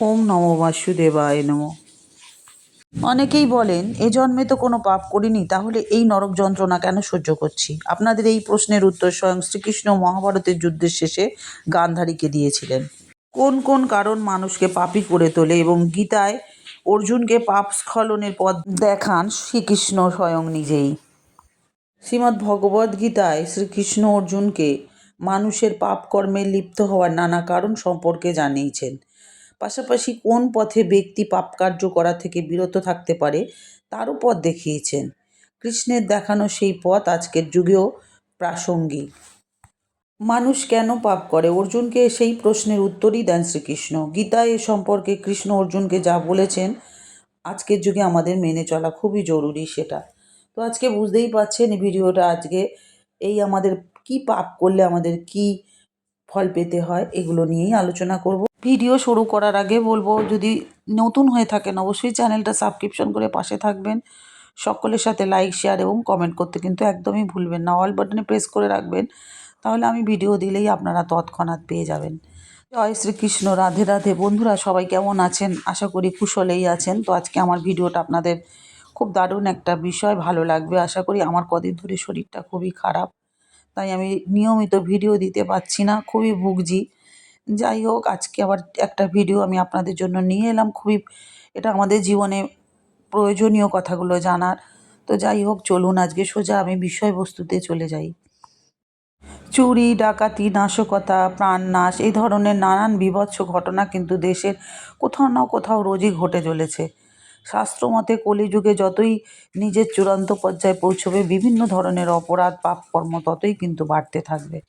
ওম নমো বাসুদেবায় নমো। অনেকেই বলেন, এ জন্মে তো কোনো পাপ করিনি, তাহলে এই নরক যন্ত্রণা কেন সহ্য করছি? আপনাদের এই প্রশ্নের উত্তর স্বয়ং শ্রীকৃষ্ণ মহাভারতের যুদ্ধের শেষে গান্ধারীকে দিয়েছিলেন। কোন কোন কারণ মানুষকে পাপী করে তোলে এবং গীতায় অর্জুনকে পাপ স্খলনের পথ দেখান শ্রীকৃষ্ণ স্বয়ং নিজেই। শ্রীমদ্ ভগবদ্ গীতায় শ্রীকৃষ্ণ অর্জুনকে মানুষের পাপ কর্মে লিপ্ত হওয়ার নানা কারণ সম্পর্কে জানিয়েছেন। পাশাপাশি কোন পথে ব্যক্তি পাপ কার্য করা থেকে বিরত থাকতে পারে, তারও পথ দেখিয়েছেন। কৃষ্ণের দেখানো সেই পথ আজকের যুগেও প্রাসঙ্গিক। মানুষ কেন পাপ করে? অর্জুনকে সেই প্রশ্নের উত্তরই দেন শ্রীকৃষ্ণ। গীতা এ সম্পর্কে কৃষ্ণ অর্জুনকে যা বলেছেন, আজকের যুগে আমাদের মেনে চলা খুবই জরুরি সেটা। তো আজকে বুঝতেই পারছেন ভিডিওটা আজকে এই আমাদের কি পাপ করলে আমাদের কি ফল পেতে হয়, এগুলো নিয়েই আলোচনা করব। ভিডিও শুরু করার আগে বলব, যদি নতুন হয়ে থাকেন, অবশ্যই চ্যানেলটা সাবস্ক্রিপশন করে পাশে থাকবেন। সকলের সাথে লাইক, শেয়ার এবং কমেন্ট করতে কিন্তু একদমই ভুলবেন না। অল বাটনে প্রেস করে রাখবেন, তাহলে আমি ভিডিও দিলেই আপনারা তৎক্ষণাৎ পেয়ে যাবেন। জয় শ্রীকৃষ্ণ, রাধে রাধে। বন্ধুরা, সবাই কেমন আছেন? আশা করি কুশলেই আছেন। তো আজকে আমার ভিডিওটা আপনাদের খুব দারুণ একটা বিষয়, ভালো লাগবে। আশা করি আমার কদিন ধরে শরীরটা খুবই খারাপ। তাই আমি নিয়মিত ভিডিও দিতে পারছি না, খুবই ভুগছি। যাই হোক, আজকে আবার একটা ভিডিও আমি আপনাদের জন্য নিয়ে এলাম। খুবই এটা আমাদের জীবনে প্রয়োজনীয় কথাগুলো জানার। তো যাই হোক, চলুন আজকে সোজা আমি বিষয়বস্তুতে চলে যাই। চুরি, ডাকাতি, নাশকতা, প্রাণনাশ, এই ধরনের নানান বিভৎস ঘটনা কিন্তু দেশের কোথাও না কোথাও রোজই ঘটে চলেছে। শাস্ত্রমতে কলিযুগে যতই নিজের চূড়ান্ত পর্যায়ে পৌঁছবে, বিভিন্ন ধরনের অপরাধ, পাপকর্ম ততই কিন্তু বাড়তে থাকবে।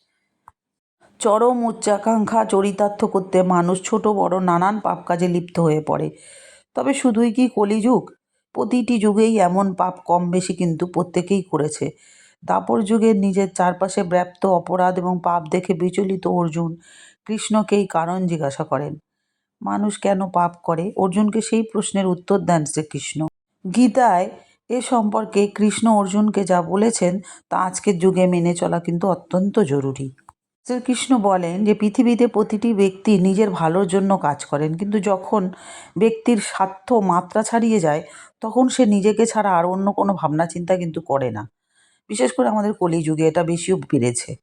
চরম উচ্চাকাঙ্ক্ষা চরিতার্থ করতে মানুষ ছোট, বড়, নানান পাপ কাজে লিপ্ত হয়ে পড়ে। তবে শুধুই কি কলিযুগ? প্রতিটি যুগেই এমন পাপ কম বেশি কিন্তু প্রত্যেকেই করেছে। দাপর যুগের নিজের চারপাশে ব্যাপ্ত অপরাধ এবং পাপ দেখে বিচলিত অর্জুন কৃষ্ণকেই কারণ জিজ্ঞাসা করেন। মানুষ কেন পাপ করে? অর্জুনকে সেই প্রশ্নের উত্তর দেন শ্রীকৃষ্ণ। গীতায় এ সম্পর্কে কৃষ্ণ অর্জুনকে যা বলেছেন, তা আজকের যুগে মেনে চলা কিন্তু অত্যন্ত জরুরি। শ্রীকৃষ্ণ বলেন যে, পৃথিবীতে প্রতিটি ব্যক্তি নিজের ভালোর জন্য কাজ করেন, কিন্তু যখন ব্যক্তির স্বার্থ মাত্রা ছাড়িয়ে যায়, তখন সে নিজেকে ছাড়া আর অন্য কোনো ভাবনা চিন্তা কিন্তু করে না। বিশেষ করে আমাদের কলিযুগে এটা বেশিও বেড়েছে।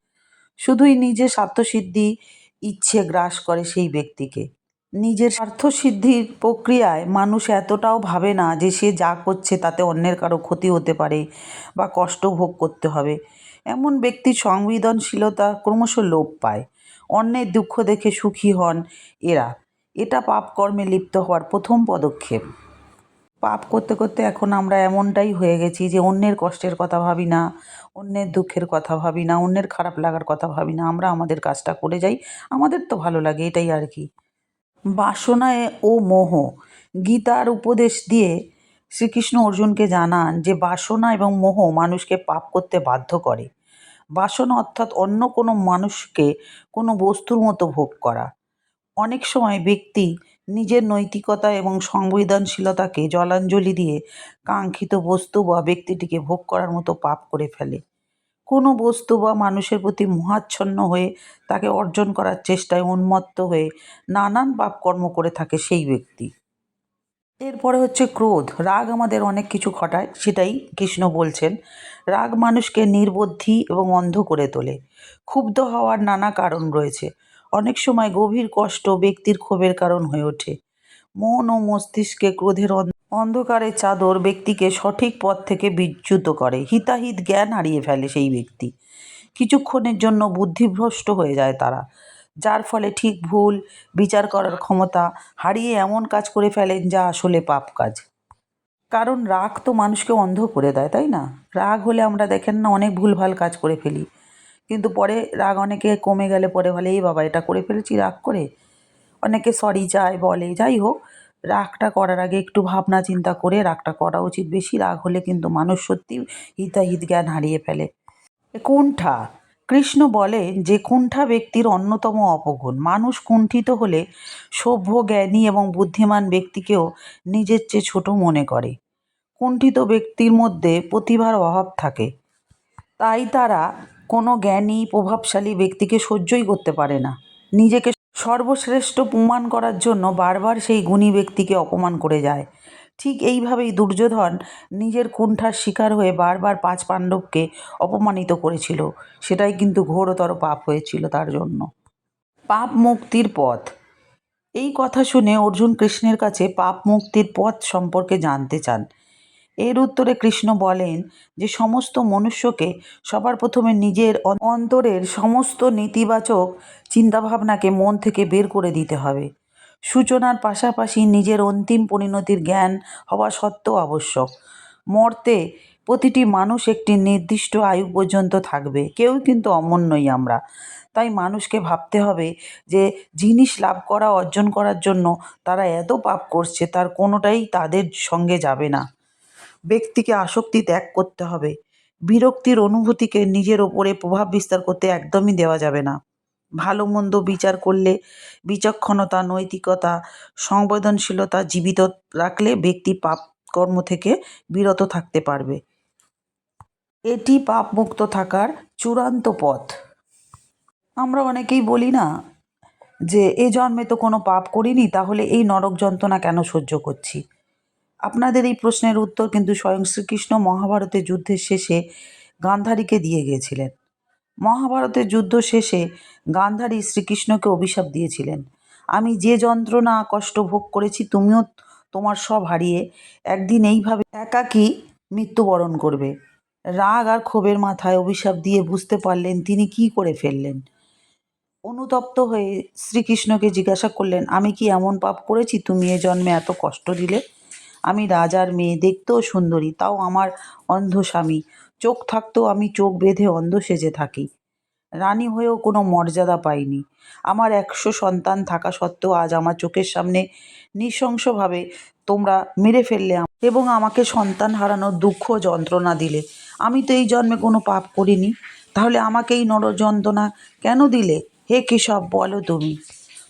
শুধুই নিজের স্বার্থসিদ্ধি, ইচ্ছে গ্রাস করে সেই ব্যক্তিকে। নিজের স্বার্থসিদ্ধির প্রক্রিয়ায় মানুষ এতটাও ভাবে না যে সে যা করছে তাতে অন্যের কারও ক্ষতি হতে পারে বা কষ্ট ভোগ করতে হবে। এমন ব্যক্তির সংবেদনশীলতা ক্রমশ লোপ পায়। অন্যের দুঃখ দেখে সুখী হন এরা। এটা পাপ কর্মে লিপ্ত হওয়ার প্রথম পদক্ষেপ। পাপ করতে করতে এখন আমরা এমনটাই হয়ে গেছি যে অন্যের কষ্টের কথা ভাবি না, অন্যের দুঃখের কথা ভাবি না, অন্যের খারাপ লাগার কথা ভাবি না। আমরা আমাদের কাজটা করে যাই, আমাদের তো ভালো লাগে, এটাই আর কি। বাসনায় ও মোহ। গীতার উপদেশ দিয়ে শ্রীকৃষ্ণ অর্জুনকে জানান যে, বাসনা এবং মোহ মানুষকে পাপ করতে বাধ্য করে। বাসনা অর্থাৎ অন্য কোনো মানুষকে কোনো বস্তুর মতো ভোগ করা। অনেক সময় ব্যক্তি নিজের নৈতিকতা এবং সংবেদনশীলতাকে জলাঞ্জলি দিয়ে কাঙ্ক্ষিত বস্তু বা ব্যক্তিটিকে ভোগ করার মতো পাপ করে ফেলে। কোনো বস্তু বা মানুষের প্রতি মোহাচ্ছন্ন হয়ে তাকে অর্জন করার চেষ্টায় উন্মত্ত হয়ে নানান পাপকর্ম করে থাকে সেই ব্যক্তি। এরপরে হচ্ছে ক্রোধ। রাগ আমাদের অনেক কিছু ঘটায়, সেটাই কৃষ্ণ বলছেন। রাগ মানুষকে নির্বুদ্ধি এবং অন্ধ করে তোলে। ক্ষুব্ধ হওয়ার নানা কারণ রয়েছে। অনেক সময় গভীর কষ্ট ব্যক্তির ক্ষোভের কারণ হয়ে ওঠে। মন ও মস্তিষ্কে ক্রোধের অন্ধকারের চাদর ব্যক্তিকে সঠিক পথ থেকে বিচ্যুত করে। হিতাহিত জ্ঞান হারিয়ে ফেলে সেই ব্যক্তি। কিছুক্ষণের জন্য বুদ্ধিভ্রষ্ট হয়ে যায় তারা। যার ফলে ঠিক ভুল, বিচার করার ক্ষমতা হারিয়ে এমন কাজ করে ফেলেন যা আসলে পাপ কাজ। কারণ রাগ তো মানুষকে অন্ধ করে দেয়, তাই না? রাগ হলে আমরা দেখেন না অনেক ভুলভাল কাজ করে ফেলি। কিন্তু পরে রাগ অনেকে কমে গেলে পরে বলে, এই বাবা, এটা করে ফেলেছি, রাগ করে? অনেকে সরি চায় বলে, যাই হোক রাগটা করার আগে একটু ভাবনা চিন্তা করে রাগটা করা উচিত। বেশি রাগ হলে কিন্তু মানুষ সত্যি হিতাহিত জ্ঞান হারিয়ে ফেলে। কুণ্ঠা। কৃষ্ণ বলেন যে কুণ্ঠা ব্যক্তির অন্যতম অপগুণ। মানুষ কুণ্ঠিত হলে সভ্য জ্ঞানী এবং বুদ্ধিমান ব্যক্তিকেও নিজের চেয়ে ছোট মনে করে। কুণ্ঠিত ব্যক্তির মধ্যে প্রতিভার অভাব থাকে। তাই তারা কোনো জ্ঞানী, প্রভাবশালী ব্যক্তিকে সহ্যই করতে পারে না। নিজেকে সর্বশ্রেষ্ঠ প্রমাণ করার জন্য বারবার সেই গুণী ব্যক্তিকে অপমান করে যায়। ঠিক এইভাবেই দুর্যোধন নিজের কুণ্ঠার শিকার হয়ে বারবার পাঁচ পাণ্ডবকে অপমানিত করেছিল। সেটাই কিন্তু ঘোরতর পাপ হয়েছিল তার জন্য। পাপ মুক্তির পথ। এই কথা শুনে অর্জুন কৃষ্ণের কাছে পাপ মুক্তির পথ সম্পর্কে জানতে চান। এর উত্তরে কৃষ্ণ বলেন যে সমস্ত মনুষ্যকে সবার প্রথমে নিজের অন্তরের সমস্ত নেতিবাচক চিন্তাভাবনাকে মন থেকে বের করে দিতে হবে। সূচনার পাশাপাশি নিজের অন্তিম পরিণতির জ্ঞান হওয়া সত্ত্বেও আবশ্যক। মর্তে প্রতিটি মানুষ একটি নির্দিষ্ট আয়ু পর্যন্ত থাকবে। কেউ কিন্তু অমর নই আমরা। তাই মানুষকে ভাবতে হবে যে জিনিস লাভ করা, অর্জন করার জন্য তারা এত পাপ করছে, তার কোনোটাই তাদের সঙ্গে যাবে না। ব্যক্তিকে আসক্তি ত্যাগ করতে হবে। বিরক্তির অনুভূতিকে নিজের ওপরে প্রভাব বিস্তার করতে একদমই দেওয়া যাবে না। ভালো মন্দ বিচার করলে বিচক্ষণতা, নৈতিকতা, সংবেদনশীলতা জীবিত রাখলে ব্যক্তি পাপ কর্ম থেকে বিরত থাকতে পারবে। এটি পাপমুক্ত থাকার চূড়ান্ত পথ। আমরা অনেকেই বলি না যে, এ জন্মে তো কোনো পাপ করিনি, তাহলে এই নরক যন্ত্রণা কেন সহ্য করছি? আপনাদের এই প্রশ্নের উত্তর কিন্তু স্বয়ং শ্রীকৃষ্ণ মহাভারতের যুদ্ধের শেষে গান্ধারীকে দিয়ে গিয়েছিলেন। মহাভারতের যুদ্ধ শেষে গান্ধারী শ্রীকৃষ্ণকে অভিশাপ দিয়েছিলেন। আমি যে যন্ত্রণা, কষ্ট ভোগ করেছি, তুমিও তোমার সব হারিয়ে একদিন এইভাবে একাকী মৃত্যুবরণ করবে। রাগ আর ক্ষোভের মাথায় অভিশাপ দিয়ে বুঝতে পারলেন তিনি কি করে ফেললেন। অনুতপ্ত হয়ে শ্রীকৃষ্ণকে জিজ্ঞাসা করলেন, আমি কি এমন পাপ করেছি? তুমি এ জন্মে এত কষ্ট দিলে? আমি রাজার মেয়ে, দেখতেও সুন্দরী, তাও আমার অন্ধ স্বামী। চোখ থাকতেও আমি চোখ বেঁধে অন্ধ সেজে থাকি। রানী হয়েও কোনো মর্যাদা পাইনি। আমার একশো সন্তান থাকা সত্ত্বেও আজ আমার চোখের সামনে নৃশংসভাবে তোমরা মেরে ফেললে এবং আমাকে সন্তান হারানোর দুঃখ যন্ত্রণা দিলে। আমি তো এই জন্মে কোনো পাপ করিনি। তাহলে আমাকে এই নর যন্ত্রণা কেন দিলে? হে কেশব বলো তুমি।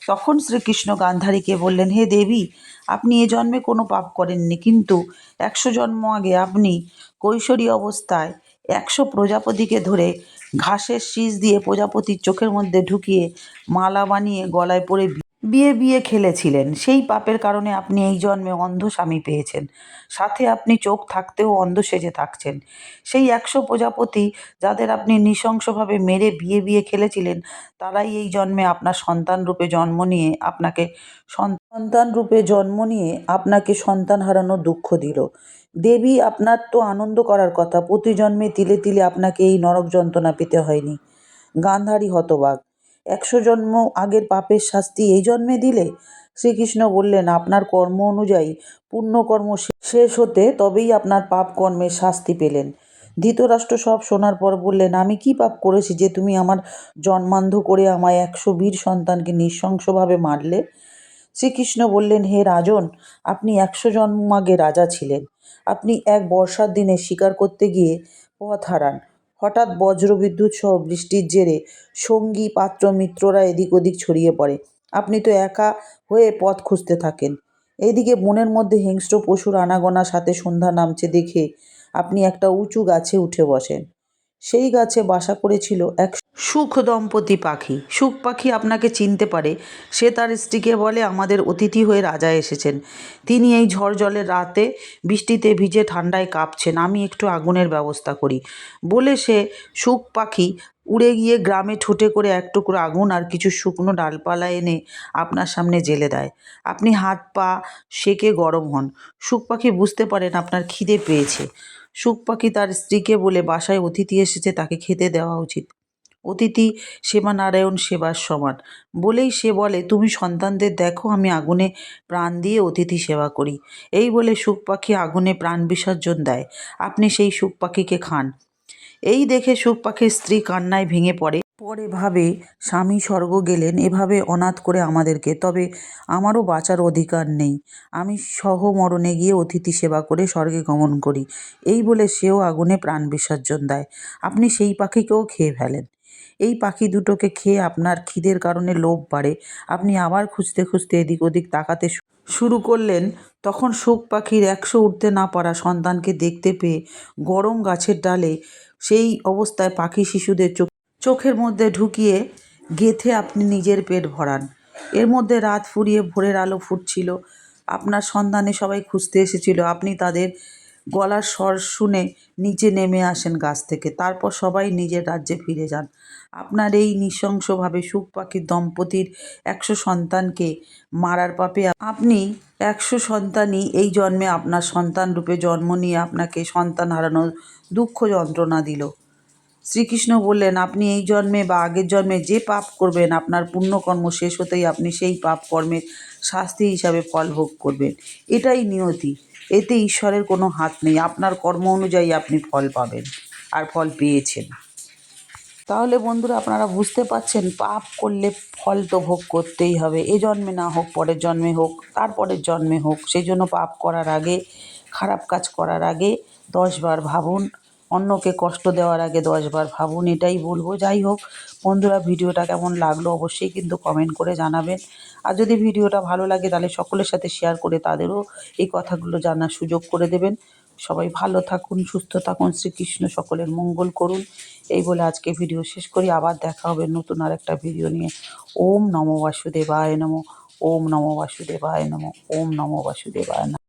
তখন শ্রীকৃষ্ণ গান্ধারীকে বললেন, হে দেবী, আপনি এ জন্মে কোনো পাপ করেননি, কিন্তু একশো জন্ম আগে আপনি কৈশোরী অবস্থায় একশো প্রজাপতিকে ধরে ঘাসের শীষ দিয়ে প্রজাপতির চোখের মধ্যে ঢুকিয়ে মালা বানিয়ে গলায় পরে বিয়ে বিয়ে খেলেছিলেন। সেই পাপের কারণে আপনি এই জন্মে অন্ধ স্বামী পেয়েছেন। সাথে আপনি চোখ থাকতেও অন্ধ সেজে থাকছেন। সেই একশো প্রজাপতি যাদের আপনি নৃশংসভাবে মেরে বিয়ে বিয়ে খেলেছিলেন, তারাই এই জন্মে আপনার সন্তান রূপে জন্ম নিয়ে আপনাকে সন- সন্তান রূপে জন্ম নিয়ে আপনাকে সন্তান হারানোর দুঃখ দিল। দেবী, আপনার তো আনন্দ করার কথা। প্রতি জন্মে তিলে তিলে আপনাকে এই নরক যন্ত্রণা পেতে হয়নি। গান্ধারী হতবাক। একশো জন্ম আগের পাপের শাস্তি এই জন্মে দিলে? শ্রীকৃষ্ণ বললেন, আপনার কর্ম অনুযায়ী পুণ্যকর্ম শেষ হতে তবেই আপনার পাপ কর্মের শাস্তি পেলেন। ধৃতরাষ্ট্র সব শোনার পর বললেন, আমি কি পাপ করেছি যে তুমি আমার জন্মান্ধ করে আমায় একশো বীর সন্তানকে নৃশংসভাবে মারলে? শ্রীকৃষ্ণ বললেন, হে রাজন, আপনি একশো জন্ম আগে রাজা ছিলেন। আপনি এক বর্ষার দিনে শিকার করতে গিয়ে পথ হারান। হঠাৎ বজ্রবিদ্যুৎ সহ বৃষ্টির জেরে সঙ্গী, পাত্র, মিত্ররা এদিক ওদিক ছড়িয়ে পড়ে। আপনি তো একা হয়ে পথ খুঁজতে থাকেন। এদিকে বনের মধ্যে হিংস্র পশুর আনাগোনা সাথে সন্ধ্যা নামছে দেখে আপনি একটা উঁচু গাছে উঠে বসেন। সেই গাছে বাসা করেছিল এক সুখ দম্পতি পাখি। সুখ পাখি আপনাকে চিনতে পারে। সে তার স্ত্রীকে বলে, আমাদের অতিথি হয়ে রাজা এসেছেন। তিনি এই ঝড় জলের রাতে বৃষ্টিতে ভিজে ঠান্ডায় কাঁপছেন। আমি একটু আগুনের ব্যবস্থা করি। বলে সে সুখ পাখি উড়ে গিয়ে গ্রামে ঠোঁটে করে এক টুকরো আগুন আর কিছু শুকনো ডালপালা এনে আপনার সামনে জেলে দেয়। আপনি হাত পা সেকে গরম হন। সুখ পাখি বুঝতে পারেন আপনার খিদে পেয়েছে। সুখ পাখি তার স্ত্রীকে বলে, বাসায় অতিথি এসেছে, তাকে খেতে দেওয়া উচিত। অতিথি সেবা নারায়ণ সেবার সমান। বলেই সে বলে, তুমি সন্তানদের দেখো, আমি আগুনে প্রাণ দিয়ে অতিথি সেবা করি। এই বলে সুখ পাখি আগুনে প্রাণ বিসর্জন দেয়। আপনি সেই সুখ পাখিকে খান। এই দেখে সুখ পাখির স্ত্রী কান্নায় ভেঙে পড়ে। পরে ভাবে, স্বামী স্বর্গ গেলেন, এভাবে অনাথ করে আমাদেরকে, তবে আমারও বাঁচার অধিকার নেই। আমি সহমরণে গিয়ে অতিথি সেবা করে স্বর্গে গমন করি। এই বলে সেও আগুনে প্রাণ বিসর্জন দেয়। আপনি সেই পাখিকেও খেয়ে ফেলেন। এই পাখি দুটোকে খেয়ে আপনার খিদের কারণে লোভ বাড়ে। আপনি আবার খুঁজতে খুঁজতে এদিক ওদিক তাকাতে শুরু করলেন, তখন শোক পাখির একশো উঠতে না পারা সন্তানকে দেখতে পেয়ে গরম গাছের ডালে সেই অবস্থায় পাখি শিশুদের চোখ, চোখের মধ্যে ঢুকিয়ে গেথে আপনি নিজের পেট ভরান। এর মধ্যে রাত ফুরিয়ে ভোরের আলো ফুটছিল। আপনার সন্ধানে সবাই খুঁজতে এসেছিল। আপনি তাদের গলার স্বর শুনে নিচে নেমে আসেন গাছ থেকে। তারপর সবাই নিজের রাজ্যে ফিরে যান। আপনার এই নৃশংসভাবে সুখ পাখির দম্পতির একশো সন্তানকে মারার পাপে আপনি একশো সন্তানই এই জন্মে আপনার সন্তান রূপে জন্ম নিয়ে আপনাকে সন্তান হারানোর দুঃখ যন্ত্রণা দিল। শ্রীকৃষ্ণ বললেন, আপনি এই জন্মে বা আগের জন্মে যে পাপ করবেন, আপনার পুণ্যকর্ম শেষ হতেই আপনি সেই পাপ কর্মের শাস্তি হিসাবে ফল ভোগ করবেন। এটাই নিয়তি। এতে ঈশ্বরের কোনো হাত নেই। আপনার কর্ম অনুযায়ী আপনি ফল পাবেন আর ফল পেয়েছেন। তাহলে বন্ধুরা আপনারা বুঝতে পারছেন, পাপ করলে ফল তো ভোগ করতেই হবে। এ জন্মে না হোক, পরের জন্মে হোক, তারপরের জন্মে হোক, সেই জন্য পাপ করার আগে, খারাপ কাজ করার আগে দশবার ভাবুন, অন্যকে কষ্ট দেওয়ার আগে দশবার ভাবুন, এটাই বলব। যাই হোক, বন্ধুরা ভিডিওটা কেমন লাগল অবশ্যই কিন্তু কমেন্ট করে জানাবেন। আর যদি ভিডিওটা ভালো লাগে তাহলে সকলের সাথে শেয়ার করে তাদেরও এই কথাগুলো জানার সুযোগ করে দেবেন। সবাই ভালো থাকুন, সুস্থ থাকুন, শ্রীকৃষ্ণ সকলের মঙ্গল করুন। এই বলে আজকে ভিডিও শেষ করি। আবার দেখা হবে নতুন আর একটা ভিডিও নিয়ে। ওম নমো বাসুদেবায় নমো, ওম নমো বাসুদেবায় নমো, ওম নমো বাসুদেবায় নমঃ।